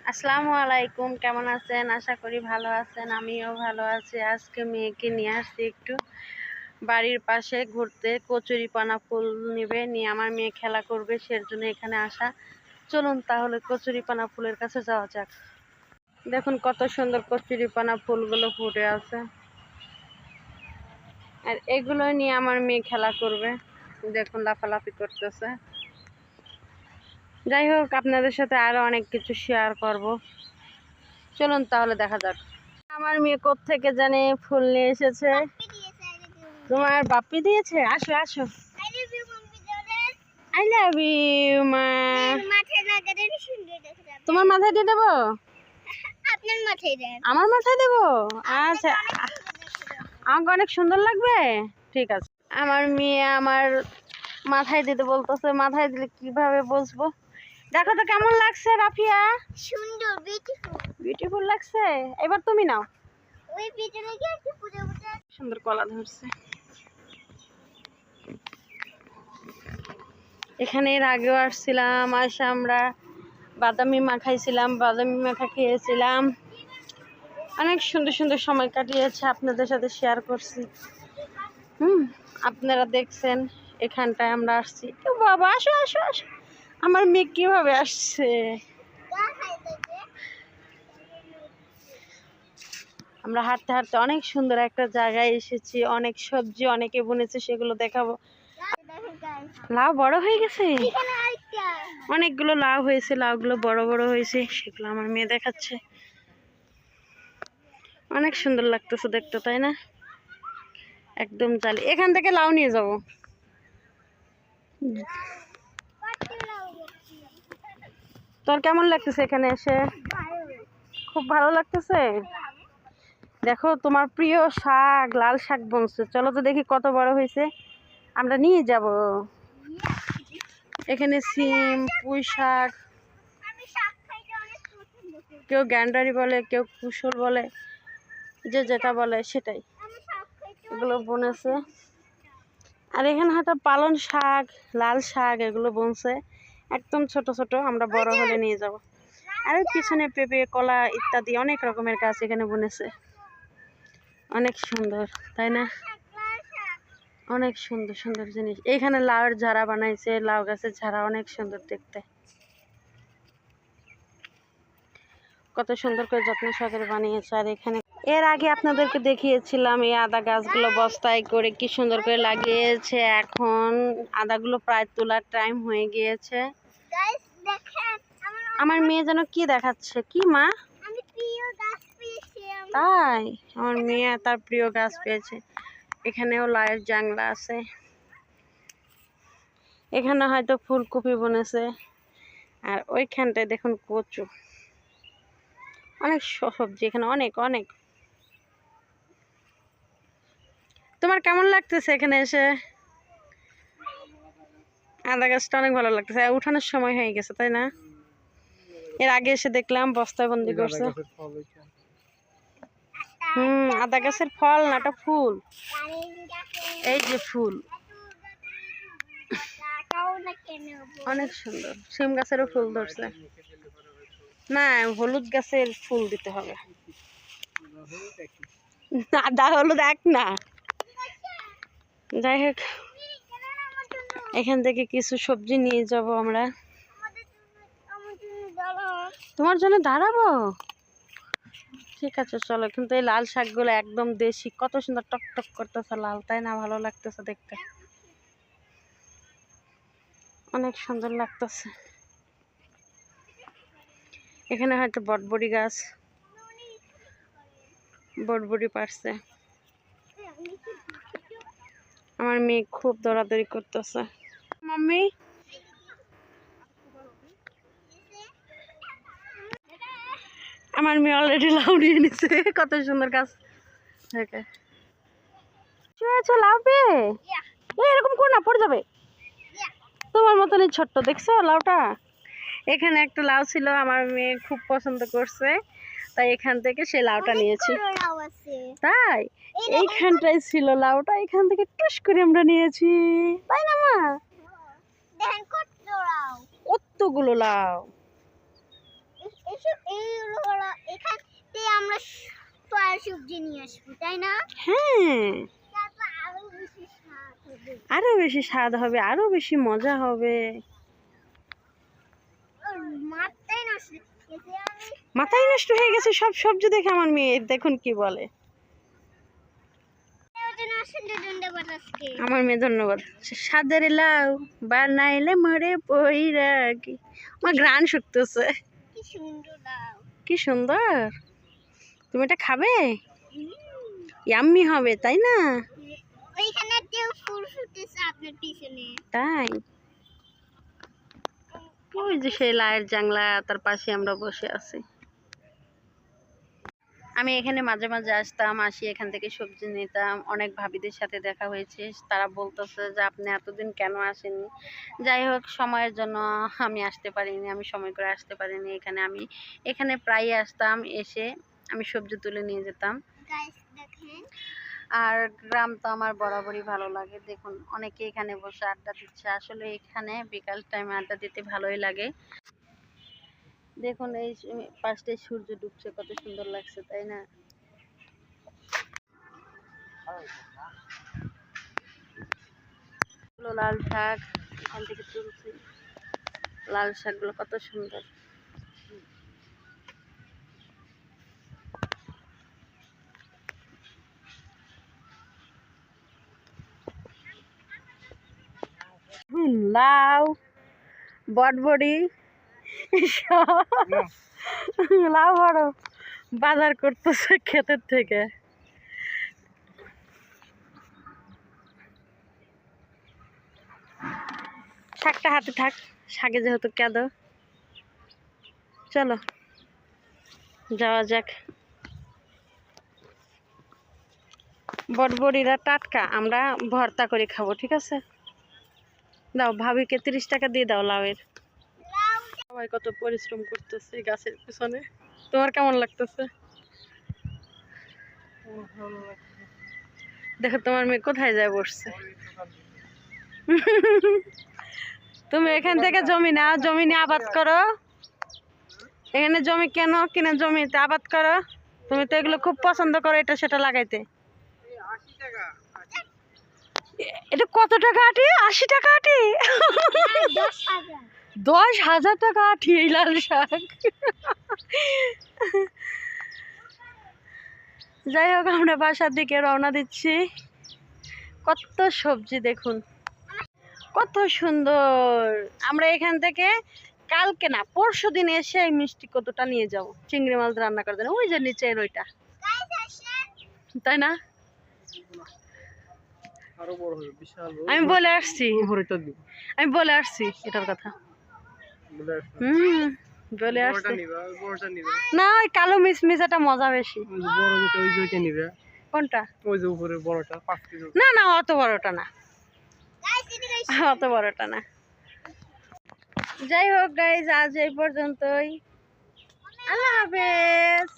আসসালামু আলাইকুম, কেমন আছেন? আশা করি ভালো আছেন, আমিও ভালো আছি। আজকে মেয়েকে নিয়ে আসছি একটু বাড়ির পাশে ঘুরতে কচুরি পানা ফুল নিবে, নিয়ে আমার মেয়ে খেলা করবে সের জন্য এখানে আসা। চলুন তাহলে কচুরি পানা ফুলের কাছে যাওয়া যাক। দেখুন কত সুন্দর কচুরি পানা ফুলগুলো ফুটে আছে। আর এগুলো নিয়ে আমার মেয়ে খেলা করবে। দেখুন লাফালাফি করতেছে। যাই হোক আপনাদের সাথে আরও অনেক কিছু শেয়ার করব। চলুন তাহলে দেখা যাক। আমার মেয়ে থেকে জানে ফুল নিয়ে এসেছে? তোমার বাপ্পি দিয়েছে? আসো আসো। আই লাভ ইউ মা। তোমার মাথায় দিয়ে দেবো? আপনার মাথায় দেন। আমার মাথায় দেবো? আচ্ছা আমাকে অনেক সুন্দর লাগবে? ঠিক আছে। আমার মেয়ে আমার মাথায় দিতে বলতেছে মাথায় দিলে কীভাবে বসবো? দেখো তো কেমন লাগছে রাফিয়া? সুন্দর বিউটিফুল বিউটিফুল লাগছে? এবার তুমি নাও। ওই পিছনে গিয়ে একটু পুজো পুজো সুন্দর কলা ধরছে। এখানে এর আগেও আসছিলাম আসে আমরা বাদামি মাখাইছিলাম বাদামি মাখা খেয়েছিলাম। অনেক সুন্দর সুন্দর সময় কাটিয়েছে আপনাদের সাথে শেয়ার করছি। হুম আপনারা দেখছেন এখানটায় আমরা আসছি। বাবা আসো আসো আসো। আমার মেয়ে কীভাবে আসছে? আমরা হাঁটতে হাঁটতে অনেক সুন্দর একটা জায়গায় এসেছি, অনেক সবজি, অনেকে বুনেছে, সেগুলো দেখাবো। লাউ বড় হয়ে গেছে? অনেকগুলো লাউ হয়েছে, লাউগুলো বড় বড় হয়েছে, সেগুলো আমার মেয়ে দেখাচ্ছে। অনেক সুন্দর লাগতেছে দেখতে, তাই না? একদম জালি। এখান থেকে লাউ নিয়ে যাব। তোর কেমন লাগতেছে এখানে এসে? খুব ভালো লাগতেছে? দেখো, তোমার প্রিয় শাক, লাল শাক বংশ চলো তো দেখি কত বড় হয়েছে। আমরা নিয়ে যাব। এখানে সিম, পুঁই শাক। কেউ গ্যান্ডারি বলে, কেউ কুশল বলে, যে যেটা বলে সেটাই। এগুলো বনেছে। আর এখানে হয়তো পালন শাক, লাল শাক এগুলো বনছে। একদম ছোট ছোট। আমরা বড় হলে নিয়ে যাব। আর পিছনে পেঁপে কলা ইত্যাদি অনেক রকমের গাছ এখানে বনেছে। অনেক সুন্দর তাই না? অনেক সুন্দর সুন্দর জিনিস। এখানে লাউয়ের ঝাড়া বানাইছে লাউ গাছের ঝাড়া অনেক সুন্দর দেখতে। কত সুন্দর করে যত্ন সহকারে বানিয়েছে। আর এখানে এর আগে আপনাদেরকে দেখিয়েছিলাম এই আদা গাছগুলো বস্তায় করে কি সুন্দর করে লাগিয়েছে। এখন আদাগুলো প্রায় তোলার টাইম হয়ে গিয়েছে। আমার মেয়ে যেন কি দেখাচ্ছে? কি মা? তাই? আমার মেয়ে তার প্রিয় গাছ পেয়েছে। এখানেও লাইয়ের জাংলা আছে। এখানে হয়তো ফুলকপি বনেছে। আর ওইখানটায় দেখুন কচু। অনেক সবজি এখানে অনেক অনেক। তোমার কেমন লাগতেছে এখানে এসে? আদা গাছটা অনেক ভালো লাগতেছে। উঠানোর সময় হয়ে গেছে তাই না? এর আগে এসে দেখলাম বস্তায় বন্দি করছে। হুম আদা গাছের ফল না এটা ফুল। এই যে ফুল। অনেক সুন্দর। সিম গাছেরও ফুল ধরছে। না হলুদ গাছের ফুল দিতে হবে। আদা হলুদ এক না। যাই হোক, এখান থেকে কিছু সবজি নিয়ে যাব আমরা। তোমার জন্য দাঁড়াবো? ঠিক আছে, চলো। কিন্তু এই লাল শাকগুলো একদম দেশি। কত সুন্দর টক টক করতেছে লাল, তাই না? ভালো লাগতেছে দেখতে। অনেক সুন্দর লাগতেছে। এখানে হয়তো বটবড়ি গাছ, বটবড়ি পারছে। আমার মেয়ে খুব দৌড়াদৌড়ি করতেছে। মাম্মি? আমার মেয়ে অলরেডি লাউ নিয়ে নিছে। কত সুন্দর গাছ থেকে চুয়েছো লাউ পেয়ে এরকম কর না পড়ে যাবে। তোমার ছোট্ট দেখছ লাউটা? এখানে একটা লাউ ছিল আমার মেয়ে খুব পছন্দ করছে। তাই এখান থেকে সেই লাউটা নিয়েছি। তাই? এইখানটাই ছিল লাউটা এখান থেকে টুস করে আমরা নিয়েছি। তাই না মা? কতগুলো লাউ। আরও বেশি স্বাদ হবে। আরও বেশি মজা হবে। মাথায় নষ্ট হয়ে গেছে সব সবজি দেখে আমার মেয়ের দেখুন কি বলে। আমার মেয়ে ধন্যবাদ। সাদের লাউ, বানাইলে মরে পইরা কি? আমার গ্রান শুকতেছে। কি সুন্দর। তুমি এটা খাবে? ইয়াম্মি হবে, তাই না? তাই? ওই যে সেই লায়ের জাংলা, তার পাশে আমরা বসে আছি। আমি এখানে মাঝে মাঝে আসতাম আসি এখান থেকে সবজি নিতাম। অনেক ভাবিদের সাথে দেখা হয়েছে। তারা বলতেছে যে আপনি এতদিন কেন আসেননি? যাই হোক সময়ের জন্য আমি আসতে পারিনি আমি সময় করে আসতে পারিনি। এখানে আমি এখানে প্রায়ই আসতাম এসে আমি সবজি তুলে নিয়ে যেতাম। আর গ্রাম তো আমার বরাবরই ভালো লাগে। দেখুন অনেকে এখানে বসে আড্ডা দিচ্ছে। আসলে এখানে বিকাল টাইমে আড্ডা দিতে ভালোই লাগে। দেখুন, এই পাশটায় সূর্য ডুবছে, কত সুন্দর লাগছে, তাই না? লাল শাক, এখান থেকে তুলছি। লাল শাকগুলো কত সুন্দর। লাউ, বটবড়ি। লাউ বড় বাজার করতেছে ক্ষেতের থেকে। শাকটা হাতে থাক, শাকে যেহেতু কেদ। চলো, যাওয়া যাক। বটবড়িরা টাটকা, আমরা ভর্তা করে খাব, ঠিক আছে? দাও, ভাবিকে তিরিশ টাকা দিয়ে দাও লাউয়ের। সবাই কত পরিশ্রম করতেছে গাছের পিছনে। তোমার কেমন লাগতেছে? দেখো, তোমার মেয়ে কোথায় যায় বসছে? তুমি এখান থেকে জমি নাও, জমি নিয়ে আবাদ করো। এখানে জমি কেন, কিনা জমিতে আবাদ করো। তুমি তো এগুলো খুব পছন্দ করো, এটা সেটা লাগাইতে। এটা কত টাকা আটি? আশি টাকা আটি? দশ হাজার টাকা আটি এই লাল শাক। যাই হোক আমরা বাসার দিকে রওনা দিচ্ছি। কত সবজি দেখুন। কত সুন্দর। আমরা এখান থেকে কালকে না পরশু দিন এসে এই মিষ্টি কতটা নিয়ে যাব। চিংড়ি মাছ রান্না করে দেন ওই যে নিচের ওইটা তাই না? আমি বলে আসছি। আমি বলে আসছি এটার কথা। হুম বলে বড়টা আসছি। নিবা বড়টা নিবা। না ওই কালো মিসমিসাটা মজা বেশি। বড় যেটা ওই যেটা নিবে। কোনটা? ওই যে উপরে বড়টা পাঁচ কেজি না না অত বড়টা না। অত বড়টা না। যাই হোক গাইজ আজ এই পর্যন্তই। আল্লাহ হাফেজ।